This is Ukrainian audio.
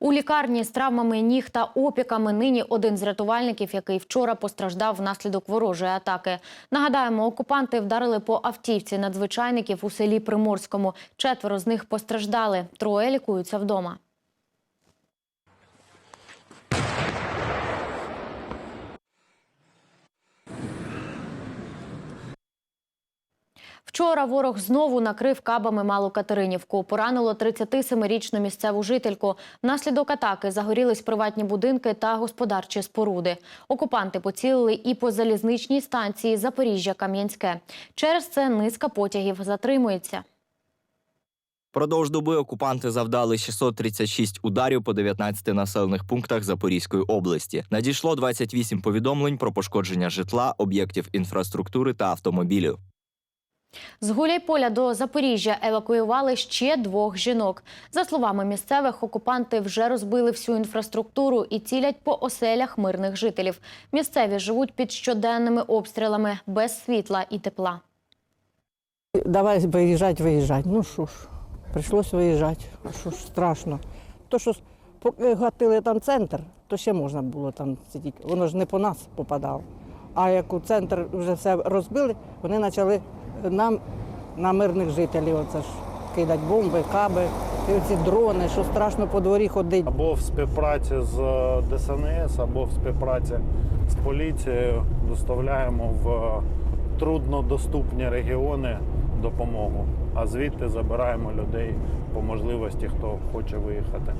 У лікарні з травмами ніг та опіками нині один з рятувальників, який вчора постраждав внаслідок ворожої атаки. Нагадаємо, окупанти вдарили по автівці надзвичайників у селі Приморському. Четверо з них постраждали. Троє лікуються вдома. Вчора ворог знову накрив кабами Малу Катеринівку. Поранило 37-річну місцеву жительку. Внаслідок атаки загорілись приватні будинки та господарчі споруди. Окупанти поцілили і по залізничній станції Запоріжжя-Кам'янське. Через це низка потягів затримується. Продовж доби окупанти завдали 636 ударів по 19 населених пунктах Запорізької області. Надійшло 28 повідомлень про пошкодження житла, об'єктів інфраструктури та автомобілів. З Гуляйполя до Запоріжжя евакуювали ще двох жінок. За словами місцевих, окупанти вже розбили всю інфраструктуру і цілять по оселях мирних жителів. Місцеві живуть під щоденними обстрілами без світла і тепла. Давай виїжджати, виїжджати. Ну що ж, прийшлось виїжджати. А що ж страшно. То, що поки гатили там центр, то ще можна було там сидіти. Воно ж не по нас попадало. А як у центр вже все розбили, вони почали нам, на мирних жителів, оце ж кидати бомби, каби, і оці дрони, що страшно по дворі ходити. або в співпраці з е, ДСНС, або в співпраці з поліцією доставляємо в труднодоступні регіони допомогу. А звідти забираємо людей по можливості, хто хоче виїхати.